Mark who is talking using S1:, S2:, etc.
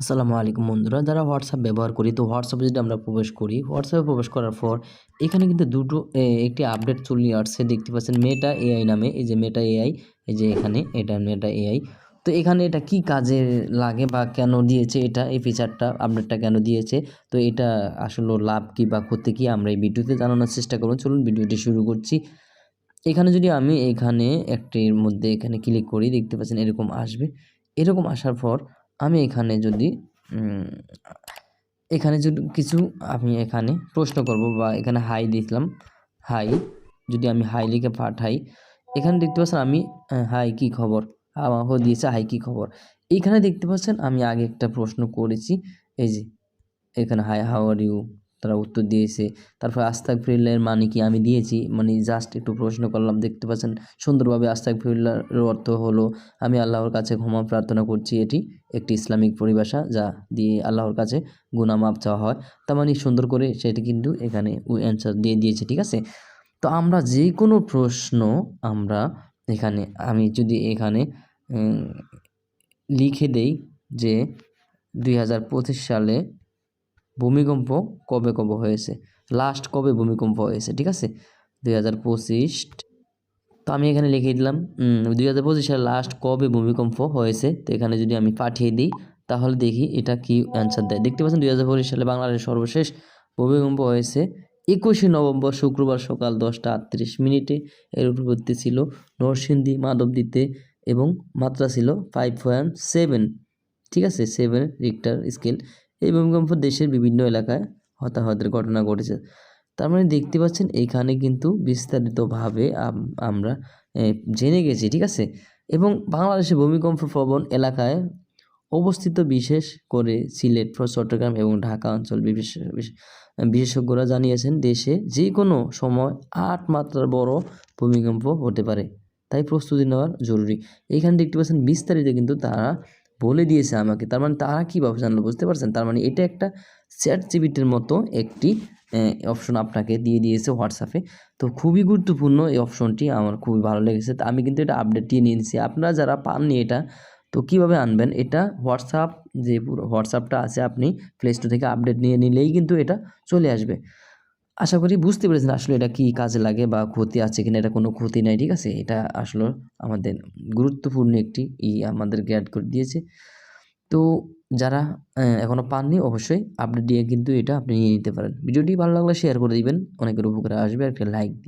S1: আসসালামু আলাইকুম বন্ধুরা, যারা হোয়াটসঅ্যাপ ব্যবহার করি, তো হোয়াটসঅ্যাপে যদি আমরা প্রবেশ করি হোয়াটসঅ্যাপে প্রবেশ করার পর এখানে কিন্তু দুটো একটি আপডেট চলে আসছে। দেখতে পাচ্ছেন মেটা এআই নামে, এই যে মেটা এআই এই যে এখানে, এটা মেটা এআই তো এখানে এটা কি কাজে লাগে বা কেন দিয়েছে এটা, এই ফিচারটা আপডেটটা কেন দিয়েছে? তো এটা আসলে লাভ কি বা ক্ষতি কি, আমরা এই ভিডিওতে জানানোর চেষ্টা করব। চলুন ভিডিওটি শুরু করছি। এখানে যদি আমি এখানে একটির মধ্যে এখানে ক্লিক করি, দেখতে পাচ্ছেন এরকম আসবে। এরকম আসার পর আমি এখানে যদি এখানে যদি কিছু আমি এখানে প্রশ্ন করব বা এখানে হাই দিয়েছিলাম হাই যদি আমি হাই লিখে পাঠাই, এখানে দেখতে পাচ্ছেন আমি হাই কি খবর? আমাকে দিয়েছে হাই কি খবর? এখানে দেখতে পাচ্ছেন আমি আগে একটা প্রশ্ন করেছি, এই যে, এখানে হাই হাউ আর ইউ তারা উত্তর দিয়েছে। তারপর আস্তাক ফিরলের মানে কি আমি দিয়েছি? মানে জাস্ট একটু প্রশ্ন করলাম, দেখতে পাচ্ছেন, সুন্দরভাবে আস্তাক ফিরলার অর্থ হলো, আমি আল্লাহর কাছে ক্ষমা প্রার্থনা করছি, এটি একটি ইসলামিক পরিভাষা যা দিয়ে আল্লাহর কাছে গুনাহ মাপ চাওয়া হয়। তার মানে সুন্দর করে সেটি কিন্তু এখানে অ্যান্সার দিয়ে দিয়েছে, ঠিক আছে? তো আমরা যে কোনো প্রশ্ন আমরা এখানে, আমি যদি এখানে লিখে দেই যে দুই হাজার পঁচিশ সালে ভূমিকম্প কবে কবে হয়েছে? লাস্ট কবে ভূমিকম্প হয়েছে? ঠিক আছে? দুই হাজার পঁচিশ তো আমি এখানে লিখে দিলাম দুই হাজার পঁচিশ সালে লাস্ট কবে ভূমিকম্প হয়েছে? তো এখানে যদি আমি পাঠিয়ে দিই, তাহলে দেখি এটা কি অ্যান্সার দেয়। দেখতে পাচ্ছেন দুই হাজার পঁচিশ সালে বাংলাদেশের সর্বশেষ ভূমিকম্প হয়েছে। একুশে নভেম্বর, শুক্রবার সকাল দশটা আটত্রিশ মিনিটে। এর উপরবর্তী ছিল নরসিংদী, মাধবদীতে এবং মাত্রা ছিল ফাইভ পয়েন্ট সেভেন ঠিক আছে? সেভেন রিক্টার স্কেল এই ভূমিকম্প দেশের বিভিন্ন এলাকায় হতাহতের ঘটনা ঘটেছে। তার মানে দেখতে পাচ্ছেন, এখানে কিন্তু বিস্তারিতভাবে আমরা জেনে গেছি, ঠিক আছে? এবং বাংলাদেশে ভূমিকম্প প্রবণ এলাকায় অবস্থিত বিশেষ করে সিলেট চট্টগ্রাম এবং ঢাকা অঞ্চল বিশেষ, বিশেষ- বিশেষজ্ঞরা জানিয়েছেন, দেশে যে কোনো সময় আট মাত্রার বড় ভূমিকম্প হতে পারে। তাই প্রস্তুতি নেওয়ার জরুরি। এইখানে দেখতে পাচ্ছেন, বিস্তারিত কিন্তু তারা বলে দিয়েছে আমাকে। তার মানে তারা কীভাবে জানলো বুঝতে পারছেন? তার মানে এটা একটা চ্যাট জিবিটির মতো একটি অপশন আপনাকে দিয়ে দিয়েছে হোয়াটসঅ্যাপে তো খুবই গুরুত্বপূর্ণ এই অপশনটি, আমার খুবই ভালো লেগেছে। তো আমি কিন্তু এটা আপডেট দিয়ে নিয়ে নিয়েছি। আপনারা যারা পাননি এটা, তো কীভাবে আনবেন? এটা হোয়াটসঅ্যাপ যে পুরো হোয়াটসঅ্যাপটা আছে, আপনি প্লে স্টোর থেকে আপডেট নিয়ে নিলেই কিন্তু এটা চলে আসবে। আশা করি বুঝতে পেরেছেন আসলে এটা কি কাজে লাগে বা ক্ষতি আছে কিনা, এটা কোনো ক্ষতি নাই, ঠিক আছে? এটা আসলে আমাদের গুরুত্বপূর্ণ একটি ই আমাদেরকে অ্যাড করে দিয়েছে। তো যারা এখনও এখনও পাননি অবশ্যই আপডেট দিয়ে কিন্তু এটা আপনি নিয়ে নিতে পারেন। ভিডিওটি ভালো লাগলে শেয়ার করে দিবেন, অনেকের উপকারে আসবে একটা লাইক